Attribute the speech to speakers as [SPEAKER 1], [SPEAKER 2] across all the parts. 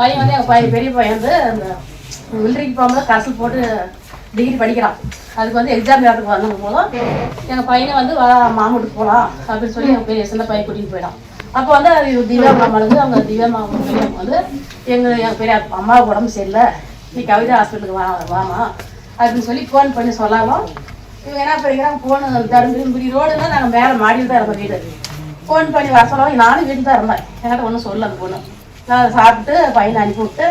[SPEAKER 1] பையன் வந்து எங்கள் பையன் பெரிய பையன் வந்து அந்த மிலிட்ரிக்கு போகும்போது கரசல் போட்டு டிகிரி படிக்கிறான். அதுக்கு வந்து எக்ஸாம் நேரத்துக்கு வந்தது போதும் எங்கள் பையனை வந்து வா மாமூட்டுக்கு போகலாம் அப்படின்னு சொல்லி எங்கள் பெரிய சின்ன பையன் கூட்டிகிட்டு போயிடான் அப்போ வந்து அது திவ்யா மாமாளுக்கு அவங்க திவ்யா மாமா வந்து எங்கள் எங்கள் பெரிய அம்மாவுக்கு உடம்பு சரியில்லை. நீ கவிதா ஹாஸ்பிட்டலுக்கு வா வாமா அப்படின்னு சொல்லி ஃபோன் பண்ணி சொல்லாமல் இவங்க என்ன பண்ணிக்கிறாங்க ஃபோனு தருமபுரி ரோடுன்னா நாங்கள் மேலே மாடியில் தான் இருந்தோம் வீடு. ஃபோன் பண்ணி வர சொல்லுவாங்க நானும் வீட்டு தான் இருந்தேன். என்கிட்ட ஒன்றும் சொல்லல அந்த பொண்ணு. நான் சாப்பிட்டு பையனை அனுப்பி விட்டு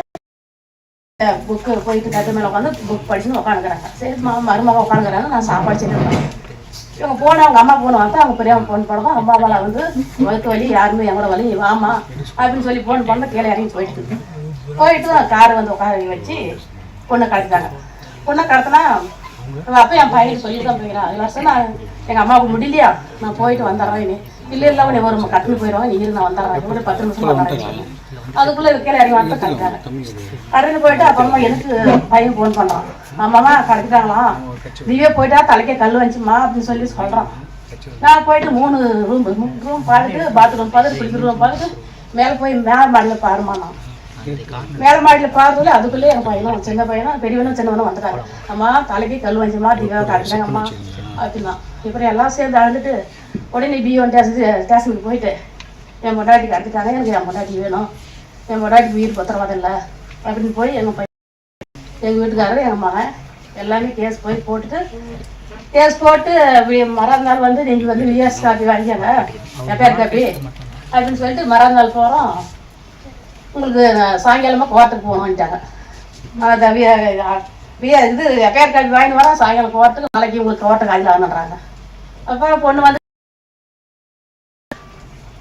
[SPEAKER 1] புக்கு போயிட்டு கட்டு மேலே உட்காந்து புக் படிச்சுன்னு உட்காந்துக்கிறாங்க சரி மாமா மருமக உட்காந்துக்கிறாங்க நான் சாப்பாடு செஞ்சுருக்கேன் இவங்க போன அவங்க அம்மா போன வந்து அவங்க பெரியவங்க ஃபோன் பண்ணவும் அம்மா அம்மாவில் வந்து வயிற்று வலி யாருமே எங்களோட வலி வாமா அப்படின்னு சொல்லி ஃபோன் பண்ண கீழே இறங்கி போயிட்டு போயிட்டு காரை வந்து உட்கார வச்சு பொண்ணை கடத்திட்டாங்க. பொண்ணை கடத்தினா அப்போ என் பையனுக்கு சொல்லிட்டு தான் போயிடறான் வருஷம் நான் எங்கள் அம்மாவுக்கு முடியலையா? நான் போயிட்டு வந்துடுறேன். இல்லை இல்லை நீ ஒரு கட்டுன்னு போயிடுவாங்க நீ நான் வந்துடுறேன். கூட பத்து நிமிஷம் வந்துடுறேன் அதுக்குள்ளே கீழே இறங்கி வந்து கடத்திட்டாங்க கடந்து போயிட்டு அப்புறமா எனக்கு பையன் ஃபோன் பண்ணுறான் ஆமாம்மா கடத்திட்டாங்களாம் நீவே போயிட்டா தலைக்கே கல் வந்துச்சுமா அப்படின்னு சொல்லி சொல்கிறான் நான் போயிட்டு மூணு ரூம் ரூம் பார்த்துட்டு பாத்ரூம் பார்த்துட்டு குளிக்கிற ரூம் பார்த்துட்டு மேலே போய் மேலே மாடியில் பாருமா நான். மேலே மாடியில் பார்த்ததுல அதுக்குள்ளே என் பையனும் சின்ன பையனும் பெரியவனும் சின்னவனும் வந்துட்டாங்க. அம்மா தலைக்கு கல் வந்துச்சுமா தீபா கடத்திட்டாங்க அம்மா. அப்படின்னா இப்போ எல்லாம் சேர்ந்து அழுதுட்டு உடனே ஸ்டேஷன் ஸ்டேஷனுக்கு போயிட்டு என் பொண்டாட்டி கடத்திட்டாங்க எனக்கு என் பொண்டாட்டி வேணும். என் பொண்டாட்டி உயிர் பத்திரவாதம் இல்லை அப்படின்னு போய் எங்கள் பையன் எங்கள் வீட்டுக்காரர் எங்கள் மகன் எல்லாமே கேஸ் போய் போட்டுட்டு கேஸ் போட்டு மறுநாள் வந்து நீங்கள் வந்து விஎஸ் காப்பி வாங்கிக்கங்க. எஃப்ஐஆர் காப்பி அப்படின்னு சொல்லிட்டு மறுநாள் போகிறோம் உங்களுக்கு சாயங்காலமாக கோர்ட்டுக்கு போகணுன்ட்டாங்க அதை வி வி- இது எஃப்ஐஆர் காப்பி வாங்கிட்டு வரோம். சாயங்காலம் கோர்ட்டுக்கு நாளைக்கு உங்களுக்கு கோர்ட்டுக்கு ஆகல ஆகணுன்றாங்க அப்புறம் பொண்ணு வந்து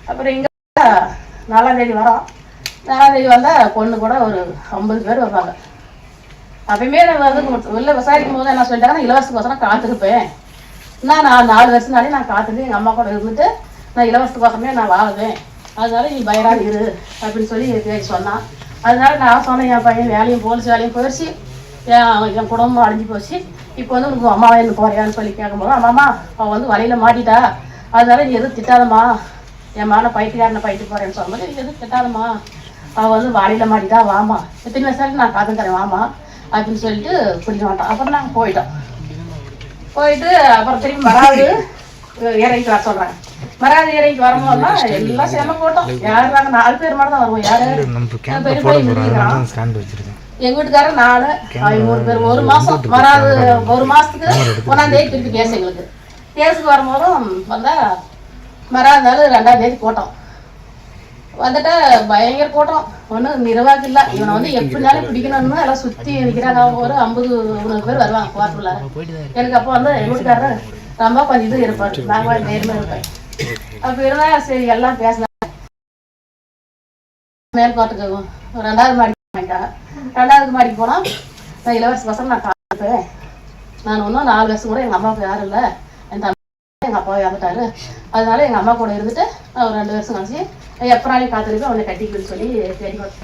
[SPEAKER 1] அப்புறம் இங்கே நாலாம் தேதி வரோம். நாலாம் வந்தால் பொண்ணு கூட ஒரு ஐம்பது பேர் வருவாங்க. அப்பயுமே நான் வந்து உள்ள விசாரிக்கும் போது என்ன சொல்லிட்டாங்கன்னா இலவசத்துக்கோசரம் காத்திருப்பேன். நான் நான் நாலு வருஷம்னாலே நான் காத்துட்டு எங்கள் அம்மா கூட இருந்துட்டு நான் இலவசத்துக்கோசரமே நான் வாழுவேன். அதனால நீ பயராக இரு அப்படின்னு சொல்லி பேசி சொன்னான் அதனால நான் சொன்னேன் என் பையன் வேலையும் போலீஸ் வேலையும் போயிடுச்சு. என் என் குடும்பம் அழிஞ்சு போச்சு. இப்போ வந்து உனக்கு அம்மா என்ன போறியான்னு சொல்லி கேட்கும்போது அம்மாமா அவள் வந்து வலையில் மாட்டிட்டா. அதனால நீ எதுவும் திட்டாதம்மா. என் மான பைத்தியாரனை பயிட்டு போறேன்னு சொல்லும்போது எதுவும் திட்டாதம்மா. அவள் வந்து வாளியில் மாட்டிட்டா வாமா. எத்தனை வருஷம் நான் காத்துக்கிறேன் வாமா. அப்படின்னு சொல்லிட்டு பிடிக்க மாட்டான் அப்புறம் நாங்கள் போயிட்டோம். போயிட்டு அப்புறம் திரும்பி மறாவது இறங்கிட்டு வர சொல்கிறாங்க மறாவது இறங்கிட்டு வரும்போதுலாம் எல்லாம் சேம போட்டோம். யார் நாங்கள் நாலு பேர் மட்டும் தான் வருவோம். யாரு? பெரிய இருக்கிறான். எங்க வீட்டுக்காரர் நாலு. மூணு பேர். ஒரு மாசம் வராது. ஒரு மாசத்துக்கு ஒன்னாம் தேதி திருப்பி கேஸ் எங்களுக்கு. கேஸுக்கு வரும்போதும் வந்தா மறாவது நாள் ரெண்டாம் தேதி போட்டோம். வந்துட்டு பயங்கர கூட்டம். ஒன்றும் நிர்வாகம் இல்லை. இவனை வந்து எப்படினாலும் பிடிக்கணும்னு எல்லாம் சுற்றி நிற்கிறாங்க அவங்க ஒரு ஐம்பது நூறு பேர் வருவாங்க கோர்ட்டுக்குள்ள எனக்கு அப்போ வந்து எங்க வீட்டுக்காரர் ரொம்ப கொஞ்சம் இது இருப்பார். நாங்கள் நேர்மையாக இருப்பேன். அப்போ இருந்தா சரி எல்லாம் பேசினாங்க மேல் கோர்ட்டுக்கு ரெண்டாவது மாடிக்கு வாங்கிட்டாங்க ரெண்டாவது மாடிக்கு போனால் நான் இளவரசி பசங்க நான் காப்பேன் நான் ஒன்றும் நாலு வருஷம் கூட எங்கள் அம்மாவுக்கு யாரும் இல்லை. என் தம்பி எங்கள் அப்பா இறந்துட்டாரு. அதனால எங்கள் அம்மா கூட இருந்துட்டு நான் ஒரு ரெண்டு வருஷம் கழிச்சு எப்பனாலையும் காத்திருக்கு அவனை கட்டிக்கணும்னு சொல்லி தெரியும்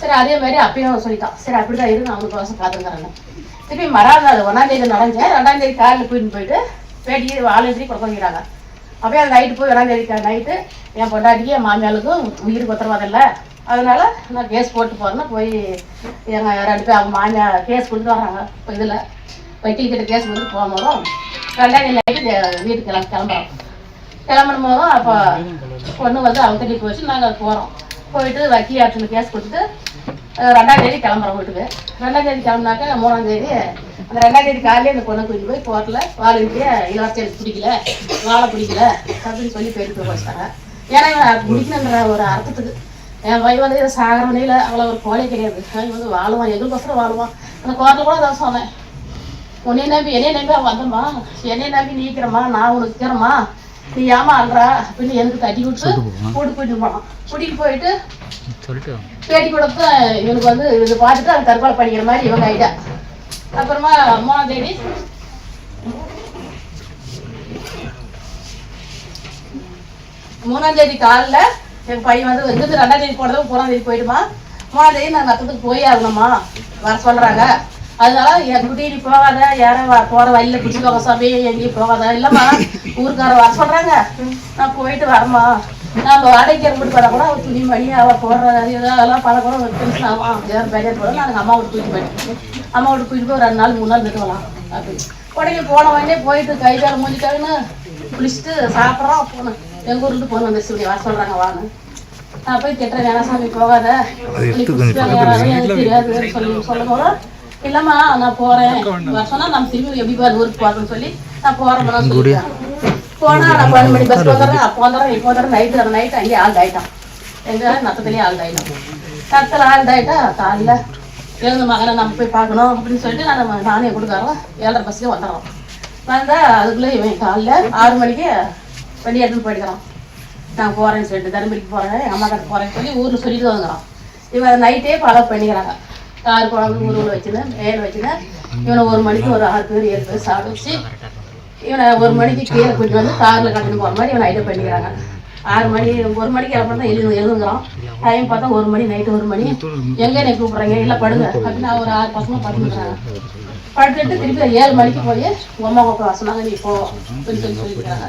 [SPEAKER 1] சரி அதே மாதிரி அப்பயும் சொல்லிட்டான். சரி அப்படி தான் அவனுக்கு வருஷம் காத்துங்கிறேன் திருப்பி மறாவது நாள் ஒன்றாம் தேதி நடந்தேன் ரெண்டாம் தேதி காலில் போயிட்டு போயிட்டு பேட்டிக்கு ஆளுநரி கொடுக்க வைக்கிறாங்க அப்படியே அந்த நைட்டு போய் ஒன்றாம் தேதி நைட்டு என் பொண்டாட்டிக்கு என் மாமியாளுக்கும் உயிர் உத்தரவாதம் இல்லை. அதனால நான் கேஸ் போட்டு போகிறேன்னா போய் எங்கள் ரெண்டு பேர் அவங்க மாமியார் கேஸ் கொண்டு வராங்க இப்போ இதில் வக்கீல் கிட்ட கேஸ் கொண்டு போகும்போதும் ரெண்டாம் தேதி நைட்டு வீட்டுக்கு கிளம்ப கிளம்புறோம். கிளம்பும் போதும் அப்போ பொண்ணு வந்து அவங்க கிட்ட போச்சு நாங்கள் போகிறோம் போயிட்டு வக்கீல் ஆப்ஷனில் கேஸ் கொடுத்துட்டு ரெண்டாம் தேதி கிளம்புறோம் வீட்டுக்கு. ரெண்டாம் தேதி கிளம்புனாக்க மூணாம் தேதி அந்த ரெண்டாம் தேதி காலையில அந்த பொண்ணை கூட்டிட்டு போய் கோர்ட்டில் வாழ்க்கையே இலவச பிடிக்கல வாழை பிடிக்கல அப்படின்னு சொல்லி போயிட்டு போய் வச்சிட்டாங்க. ஏன்னா இவன் பிடிக்கணுன்ற ஒரு அர்த்தத்துக்கு. என் பையன் வந்து இதை சாகரவனையில் அவ்வளோ ஒரு கோலை கிடையாது. அவன் வந்து வாழுவான் எங்களுக்கோசரம் வாழுவான். அந்த கோர்ட்டில் கூட அதான் சொன்னேன். உன்னை நம்பி என்னைய நம்பி அவன் வந்தம்மா என்னைய நம்பி நீக்கிறம்மா நான் உனக்கு இருக்கிறம்மா நீ ஏமா அல்றா அப்படின்னு எனக்கு தட்டி விட்டு கூட்டு போயிட்டு போனான் கூட்டிட்டு போயிட்டு பேட்டி கொடுத்து இவனுக்கு வந்து இது பார்த்துட்டு அவன் தற்கொலை பண்ணிக்கிற மாதிரி இவங்க ஐடியா அப்புறமா மூணாம் தேதி மூணாம் தேதி காலைல என் பையன் வந்து இங்கிருந்து ரெண்டாம் தேதி போனதும் மூணாம் தேதி போயிடுமா மூணாம் தேதி நான் நத்தத்துக்கு போய் ஆகணுமா? வர சொல்றாங்க. அதனால என் குட்டிட்டு போகாத யாரும் போற வழியில பிடிச்சிக்கோங்க சாமி எங்கேயும் போகாத. இல்லம்மா ஊருக்கார வர சொல்றாங்க. நான் போயிட்டு வரமா நம்ம வாடகைக்கு இறங்கிட்டு போனா கூட அவள் துணி மணி அவள் போடுற இதெல்லாம் பல கூட ஒரு டென்ஷன் ஆகும். யாரும் பேக்கெட் போட நாங்கள் அம்மா வீட்டு தூக்கி போயிட்டு அம்மா வீட்டு தூக்கிட்டு போய் ஒரு ரெண்டு நாள் மூணு நாள் நிறுவலாம் அப்படி உடனே போன உடனே போயிட்டு கை கால மூஞ்சிட்டாங்கன்னு குளிச்சுட்டு சாப்பிட்றோம். போனேன் எங்கள் ஊர்லேருந்து போன வந்துருச்சு இப்படி வர சொல்கிறாங்க வாங்க நான் போய் திட்டுறேன் வேணா சாமி போகாத. நீ வர, சொல்லி சொல்லும் போது இல்லம்மா நான் போறேன். சொன்னா நம்ம திரும்பி எப்படி பாரு ஊருக்கு போறேன்னு சொல்லி நான் போறேன் சொல்லிட்டேன் போனா நான் பன்னெண்டு மணி பஸ் வந்துடுறேன் அப்போ வந்துடுறேன் இப்போ வந்துடுறேன் நைட்டு நைட்டு அங்கேயே ஆள் ஆயிட்டான். எங்க நத்தத்துலேயே ஆள் ஆயிட்டான். நத்தத்தில் ஆள் ஆயிட்டா காலைல எழுந்த மகனை நம்ம போய் பார்க்கணும் அப்படின்னு சொல்லிட்டு நான் நானே கொடுக்காரோம் ஏழரை பஸ்லேயே வந்துடுறோம் வந்தா அதுக்குள்ளே இவன் காலைல ஆறு மணிக்கு வண்டி எடுத்துன்னு போயிடுக்கிறான். நான் போறேன்னு சொல்லிட்டு தருமபுரிக்கு போறேன் எங்கள் அம்மா கிட்ட போறேன்னு சொல்லி ஊரில் சொல்லிட்டு வந்துக்கிறான். இவன் நைட்டே ஃபாலோ பண்ணிக்கிறாங்க. கார் குழம்பு ஊரில் வச்சுருந்தேன் வேலை வச்சுருந்தேன் இவனை ஒரு மணிக்கு ஒரு ஆறு பேர் ஏழு பேர் சாப்பிட வச்சு இவனை ஒரு மணிக்கு கீழே கூட்டிட்டு வந்து காரில் கட்டிட்டு போகிற மாதிரி இவனை ஐடியா பண்ணிக்கிறாங்க. ஆறு மணி ஒரு மணிக்கு கிளம்புறது தான் எழுது எழுதுங்கிறோம் டைம் பார்த்தா ஒரு மணி நைட்டு ஒரு மணி. எங்கே என்னை கூப்பிட்றீங்க? இல்லை படுங்க. அப்படின்னு ஒரு ஆறு பசங்க படுத்துக்கிறாங்க. படுத்துட்டு திருப்பி ஏழு மணிக்கு போய் உமா கூப்பிட வசனாங்க நீ போ. அப்படின்னு சொல்லி சொல்லிக்கிறாங்க.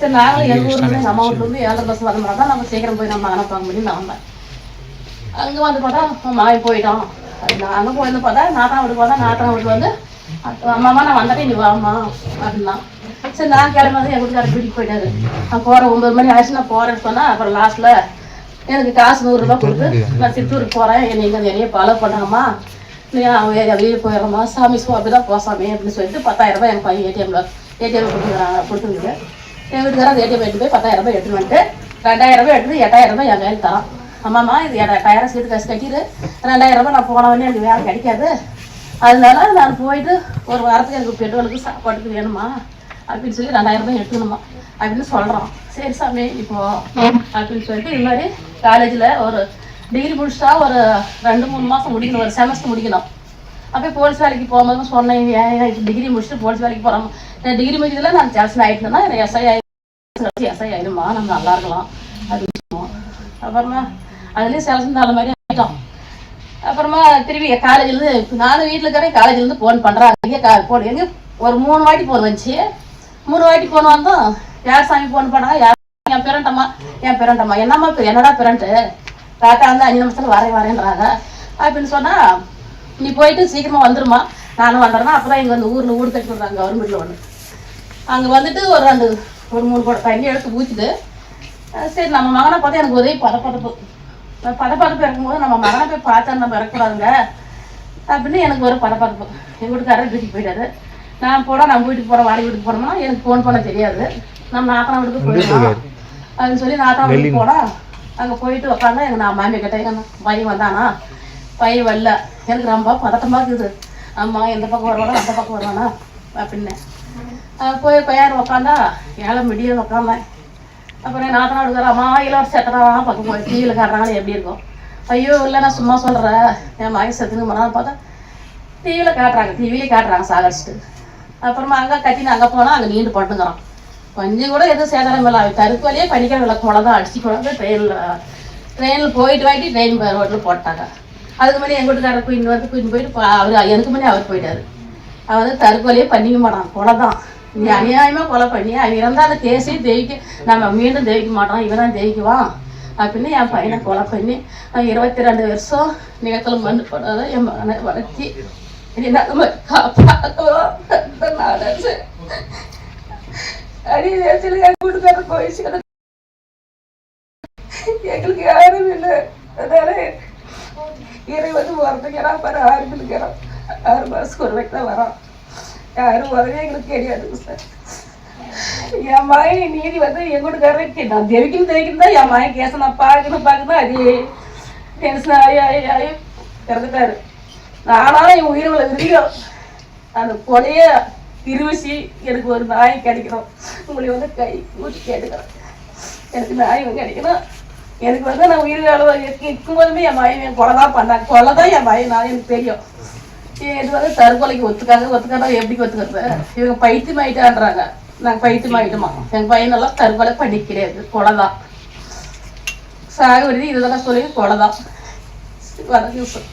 [SPEAKER 1] சரி நாங்களும் எங்கள் ஊர்ல இருந்து எங்கள் அம்மா வீட்டுல இருந்து ஏழரை பஸ் வர தான் நம்ம சீக்கிரம் போய் நம்ம அனுப்பாங்க முடியும் நான் வந்தேன். அங்கே வந்து பார்த்தா மாய் போயிட்டோம் அங்கே போயிருந்து பார்த்தா நாட்டான் வீட்டுக்கு பார்த்தா நாட்டான் வீட்டுக்கு வந்து அம்மாமா நான் வந்துட்டேன் நீ வாம்மா அப்படின்னா சரி நான் கிளம்பி என் வீட்டுக்காரர் வீட்டுக்கு போயிட்டாரு நான் போகிறேன் ஒன்பது மணி ஆயிடுச்சு நான் போகிறேன்னு சொன்னால் அப்புறம் லாஸ்ட்டில் எனக்கு காசு நூறுரூபா கொடுத்து நான் சித்தூருக்கு போகிறேன் என்னை இங்கே நிறைய ஃபாலோ பண்ணாமா நீ அவன் வெளியே போயிடுறோம்மா சாமி சோ அப்படி தான் போசாமி அப்படின்னு சொல்லிட்டு பத்தாயிரம் ரூபாய் என் பையன் ஏடிஎம்ல ஏடிஎம் கொடுத்துக்கிறாங்க கொடுத்துருக்கு என் வீட்டுக்காரர் அந்த ஏடிஎம் எடுத்து போய் பத்தாயிரம் ரூபாய் எடுத்துட்டு வந்துட்டு ரெண்டாயிரம் ரூபாய் எடுத்து எட்டாயிரம் ரூபாய் என் கையில் தரான் ஆமாம்மா இது எட்டாயிரம் சீட்டு காசு கட்டிடு. ரெண்டாயிரம் ரூபாய் நான் போனவொடனே எனக்கு வேலை கிடைக்காது. அதனால நான் போயிட்டு ஒரு வாரத்துக்கு எனக்கு பெட்ரோலுக்கு சாப்பாட்டுக்கு வேணுமா? அப்படின்னு சொல்லி ரெண்டாயிரம் ரூபாய் எடுக்கணுமா? அப்படின்னு சொல்கிறோம் சரி சாமி இப்போ அப்படின்னு சொல்லிட்டு இது மாதிரி காலேஜில் ஒரு டிகிரி முடிச்சிட்டா ஒரு ரெண்டு மூணு மாதம் முடிக்கணும். ஒரு செமஸ்டர் முடிக்கணும். அப்போ போலீஸ் வேலைக்கு போகும்போது சொன்னேன் ஏன் டிகிரி முடிச்சுட்டு போலீஸ் வேலைக்கு போகிறோம் நான் டிகிரி முடிச்சதில் நான் ஜாஸ்தி ஆகிட்டேன்னா எனக்கு எஸ்ஐ ஆகி எஸ்ஐ ஆயிடுமா நம்ம நல்லா இருக்கலாம். அப்படின்னு சொல்லுவோம். அப்புறமா அதுலேயும் செலக்ஷன் தகுந்த மாதிரி ஆகிட்டோம் அப்புறமா திரும்பி காலேஜ்லேருந்து நானும் வீட்டில் இருக்கிறேன் காலேஜ்லேருந்து ஃபோன் பண்ணுறாங்க எங்கே கா ஃபோன் எங்கே ஒரு மூணு வாட்டி ஃபோன் வந்துச்சு. மூணு வாட்டி ஃபோன் வந்தோம். யார் சாமி ஃபோன் பண்ணாங்க? யார் என் பிறண்டம்மா என் பிறண்டம்மா என்னம்மா இப்போ? என்னடா பிறண்டு தாத்தா வந்து அஞ்சு நிமிஷத்தில் வரேன் வரேன்றாங்க. அப்படின்னு சொன்னால் நீ போயிட்டு சீக்கிரமாக வந்துருமா நானும் வந்துடுறேன் அப்போ தான் இங்கே வந்து ஊரில் ஊடு கட்டி விட்றாங்க கவர்மெண்ட்டில் ஒன்று அங்கே வந்துட்டு ஒரு ரெண்டு ஒரு மூணு கூட தண்ணி எடுத்து ஊற்றிட்டு சரி நம்ம மகனை பார்த்தா எனக்கு ஒரே பதப்பதப்பு பதப்பதப்பு இருக்கும்போது நம்ம மகனை போய் பார்த்தா நம்ம இறக்கூடாதுங்க அப்படின்னு எனக்கு ஒரு பதப்பதப்பு எங்கள் வீட்டுக்காரர் வீட்டுக்கு போயிட்டாரு. நான் போட நம்ம வீட்டுக்கு போகிறேன் வாடகை வீட்டுக்கு போனோம்னா எனக்கு ஃபோன் பண்ண தெரியாது. நம்ம நாத்தனா வீட்டுக்கு போயிடலாம் அப்படின்னு சொல்லி நாத்தனா வீட்டுக்கு போனா அங்கே போயிட்டு உட்காந்தா எங்கள் நான் மாமியை கேட்டேன் பையன் வந்தானா? பையன் வரல. எனக்கு ரொம்ப பதட்டமாக இருக்குது. அம்மா எந்த பக்கம் வருவானா அந்த பக்கம் வருவானா? அப்படின்னு. போய் பையன் உட்காந்தா ஏழை மிடியும் உட்காந்தேன் அப்புறம் நாத்தனா எடுக்கிற அம்மா இலவச சட்டனா பக்கம் போய் டிவியில் காட்டுறாங்களே எப்படி இருக்கும் ஐயோ இல்லை நான் சும்மா சொல்கிறேன் என் மகன் செத்துன்னு போனான்னு பார்த்தா டிவியில் காட்டுறாங்க டிவிலே காட்டுறாங்க சாகடிச்சிட்டு. அப்புறமா அங்கே கட்டினு அங்கே போனால் அங்கே நீண்டு பட்டுங்கிறான் கொஞ்சம் கூட எதுவும் சேதாரம் இல்லை. அவன் கருக்கு வழியே பனிக்கிற விளக்கு மூலம் தான் அடிச்சு கொண்டு ட்ரெயினில் ட்ரெயினில் போயிட்டு வாட்டி ட்ரெயின் ரோட்டில் போட்டாங்க. அதுக்கு முன்னாடி எங்கள் வீட்டுக்காரர் குயின் வந்து குயின் போயிட்டு அவர் எனக்கு முன்னாடி அவர் போயிட்டாரு. அவர் வந்து தற்கொலையே பண்ணிக்க மாட்டான் கொலை தான். நீ அநியாயமா கொலை பண்ணி அவன் இருந்தால் அந்த கேஸே ஜெயிக்க நம்ம மீண்டும் ஜெயிக்க மாட்டோம் இவன் தான் ஜெயிக்குவான். அப்படின்னு என் பையனை கொலை பண்ணி இருபத்தி ரெண்டு வருஷம் நிலத்தில் மண்ணு போடாத என் மகனை வளர்த்தி நம்ம காப்பாற்றுவோம் அடி சில என் வீட்டுக்காரர் போயிடுச்சு. எங்களுக்கு யாரும் இல்லை. அதனால இறை வந்து வரதுக்கிறான் பாரு ஆறு பிள்ளைக்கிறான் ஆறு மாதத்துக்கு ஒரு வைக்க தான் வரான். யாரும் வரவே எங்களுக்கு தெரியாது சார் என் மகன் நீதி வந்து எங்க வீட்டுக்காரருக்கு நான் தெரிவிக்கணும் தெவிக்கணும் தான் என் மகன் கேச நான் பார்க்கணும் பார்க்கணும் அது டென்ஷன் ஆகி ஆகி ஆகி இறந்துட்டாரு நானாலும் என் உயிர் உள்ள விரியும் அந்த கொலைய திருவிசி எனக்கு ஒரு நாய் கிடைக்கணும். உங்களை வந்து கை ஊற்றி கேட்டுக்கிறேன். எனக்கு நாய் கிடைக்கணும். எனக்கு வந்து நான் உயிர் அளவு இருக்கும் போதுமே என் மகன் என் கொலை தான் பண்ணாங்க கொலை தான் என் மகன் நான் எனக்கு தெரியும். இது வந்து தற்கொலைக்கு ஒத்துக்காங்க ஒத்துக்காத எப்படி ஒத்துக்கிறது? இவங்க பைத்தியம் ஆயிட்டான்றாங்க நாங்கள் பைத்தியம் ஆயிட்டோமா எங்கள் பையனெல்லாம் தற்கொலை பண்ணி கிடையாது கொலை தான் சாகுபடி இதெல்லாம் சொல்லி கொலை தான் வணக்கம்